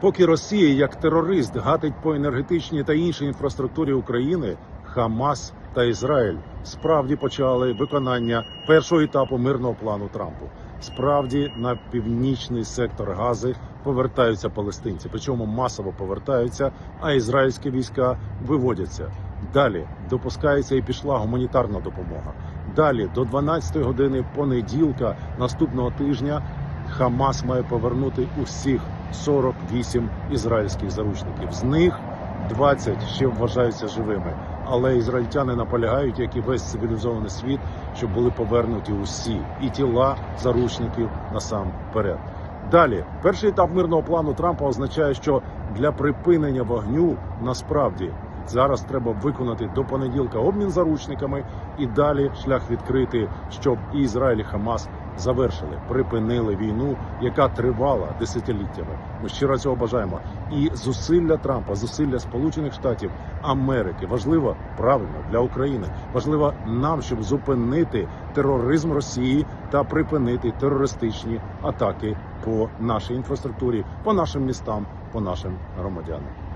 Поки Росія як терорист гатить по енергетичній та іншій інфраструктурі України, Хамас та Ізраїль справді почали виконання першого етапу мирного плану Трампу. Справді на північний сектор Гази повертаються палестинці, причому масово повертаються, а ізраїльські війська виводяться. Далі допускається і пішла гуманітарна допомога. Далі до 12 години понеділка наступного тижня Хамас має повернути усіх 48 ізраїльських заручників. З них 20 ще вважаються живими. Але ізраїльтяни наполягають, як і весь цивілізований світ, щоб були повернуті усі і тіла заручників насамперед. Далі, перший етап мирного плану Трампа означає, що для припинення вогню насправді зараз треба виконати до понеділка обмін заручниками і далі шлях відкрити, щоб і Ізраїль і Хамас завершили, припинили війну, яка тривала десятиліттями. Ми щиро цього бажаємо. І зусилля Трампа, зусилля Сполучених Штатів Америки важливо правильно для України. Важливо нам, щоб зупинити тероризм Росії та припинити терористичні атаки по нашій інфраструктурі, по нашим містам, по нашим громадянам.